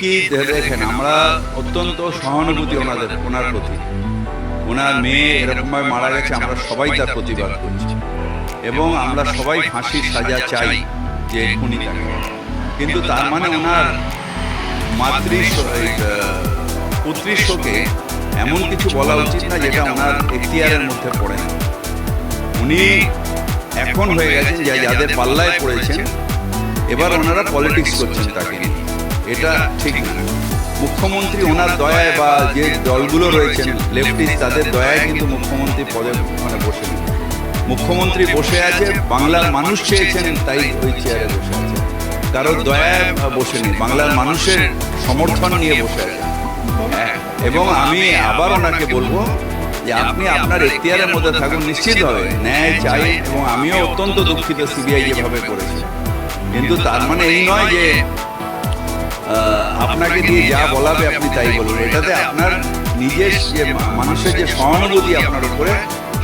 কি দেখেন, আমরা অত্যন্ত সহানুভূতি ওনাদের, ওনার প্রতি। ওনার মেয়ে এরকমভাবে মারা গেছে, আমরা সবাই তার প্রতিবাদ করছি। এবং আমরা সবাই ফাঁসির সাজা চাই যে খুনি কিন্তু তার মানে ওনার মাতৃ পুত্রীশ্বকে এমন কিছু বলা উচিত না যেটা ওনার এখতিয়ারের মধ্যে পড়ে না। উনি এখন হয়ে গেছেন, যে যাদের পাল্লায় পড়েছেন, এবার ওনারা পলিটিক্স করছেন তাকে নিয়ে। এটা ঠিক না। মুখ্যমন্ত্রী ওনার দয়ায় বা যে দলগুলো রয়েছেন লেফটিস্ট তাদের দয়ায় কিন্তু মুখ্যমন্ত্রী পদে ওখানে বসে মুখ্যমন্ত্রী বসে আছে বাংলার মানুষ চেয়েছেন তাই ওই চেয়ারে বসে আছে। কারোর দয়ায় বসে নেই বাংলার মানুষের সমর্থন নিয়ে বসে আছে। হ্যাঁ, এবং আমি আবার ওনাকে বলব যে আপনি আপনার এখতিয়ারের মধ্যে থাকুন নিশ্চিতভাবে ন্যায় চাই এবং আমিও অত্যন্ত দুঃখিত সিবিআই যেভাবে করেছে। কিন্তু তার মানে এই নয় যে আপনাকে দিয়ে যা বলাবে আপনি তাই বলুন এটাতে আপনার নিজের যে মানুষের যে সহানুভূতি আপনার উপরে,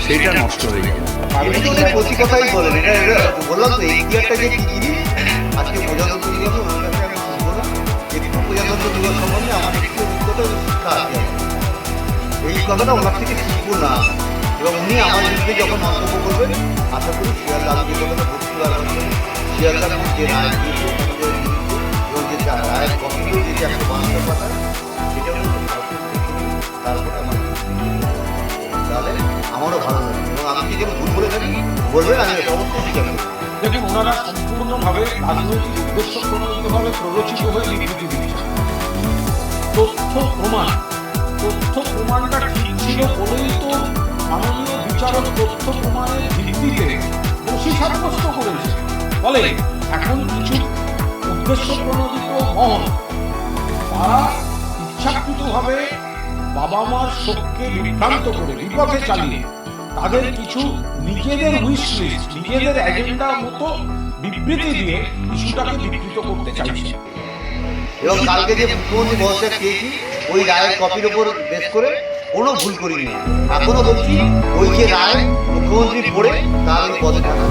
সেটা নষ্ট হয়ে যাবে। আপনি তো অনেক প্রতি কথাই বলেন। এটা বললাম তো এখতিয়ারটা যে কি জিনিস? আজকে প্রজাতন্ত্র দিবস একটু প্রজাতন্ত্র দিবস সম্বন্ধে আমার একটু অভিজ্ঞতা শিক্ষা আছে। এই কথাটা ওনার থেকে শিখব না। এবং উনি আমার যখন মন্তব্য করবেন, আশা করি কথাটা যে এবং যে যা আমারও ভালো লাগে এবং আমি যদি ভুল বলে থাকি বলবেন আমি এটা ওনারা সম্পূর্ণভাবে রাজনৈতিক প্ররোচিত হয়ে বিবৃতি তথ্য প্রমাণ তথ্য প্রমাণটা ঠিক ছিল বলেই তো মাননীয় বিচারক তথ্য প্রমাণের ভিত্তিতে দোষী সাব্যস্ত করেছে ফলে এখন কিছু উদ্দেশ্য প্রণোদিত মহল তারা ইচ্ছাকৃতভাবে বাবা মার শোককে বিভ্রান্ত করে বিপথে চালিয়ে তাদের কিছু নিজেদের উইশ লিস্ট নিজেদের এজেন্ডা মতো বিবৃতি দিয়ে ইস্যুটাকে বিকৃত করতে চাইছে এবং কালকে যে মুখ্যমন্ত্রী বসে পেয়েছি, ওই রায়ের কপির ওপর বেশ করে কোনো ভুল করিনি এখনও বলছি ওই যে রায় মুখ্যমন্ত্রী পড়ে, তার পদে থাকা।